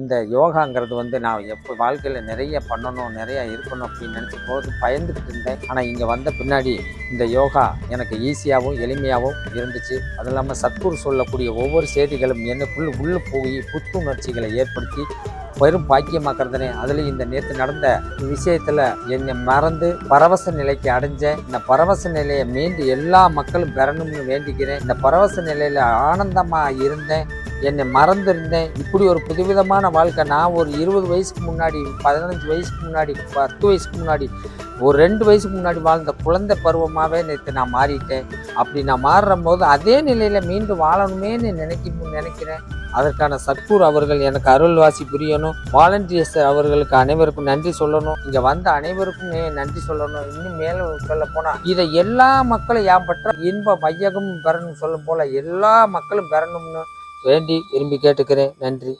இந்த யோகாங்கிறது வந்து நான் எப்போ வாழ்க்கையில் நிறைய பண்ணணும் நிறைய இருக்கணும் அப்படின்னு நினச்ச போது பயந்துக்கிட்டு இருந்தேன். ஆனால் இங்கே வந்த பின்னாடி இந்த யோகா எனக்கு ஈஸியாகவும் எளிமையாகவும் இருந்துச்சு. அது இல்லாமல் சத்குரு சொல்லக்கூடிய ஒவ்வொரு செய்திகளும் எனக்குள்ளே உள்ளே போய் புத்துணர்ச்சிகளை ஏற்படுத்தி பெரும் பாக்கியமாக்குறதுனே அதில் இந்த நேற்று நடந்த விஷயத்தில் என்னை மறந்து பரவச நிலைக்கு அடைஞ்சேன் இந்த பரவச நிலையை மீண்டு எல்லா மக்களும் பெறணும்னு வேண்டிக்கிறேன். இந்த பரவச நிலையில் ஆனந்தமாக இருந்தேன். என்னை மறந்துருந்தேன். இப்படி ஒரு புதுவிதமான வாழ்க்கை. நான் ஒரு இருபது வயசுக்கு முன்னாடி பதினஞ்சு வயசுக்கு முன்னாடி பத்து வயசுக்கு முன்னாடி ஒரு ரெண்டு வயசுக்கு முன்னாடி வாழ்ந்த குழந்தை பருவமாகவே நேற்று நான் மாறிட்டேன். அப்படி நான் மாறுற போது அதே நிலையில் மீண்டும் வாழணுமேன்னு நினைக்க நினைக்கிறேன். அதற்கான சத்கூர் அவர்கள் எனக்கு அருள்வாசி புரியணும். வாலண்டியர்ஸ் அவர்களுக்கு அனைவருக்கும் நன்றி சொல்லணும். இங்கே வந்த அனைவருக்கும் நன்றி சொல்லணும். இன்னும் மேலும் சொல்ல போனால் இதை எல்லா மக்களும் ஏன் பற்ற இன்ப மையகம் பெறணும் சொல்லும் போல எல்லா மக்களும் பெறணும்னு வேண்டி விரும்பி கேட்டுக்கிறேன். நன்றி.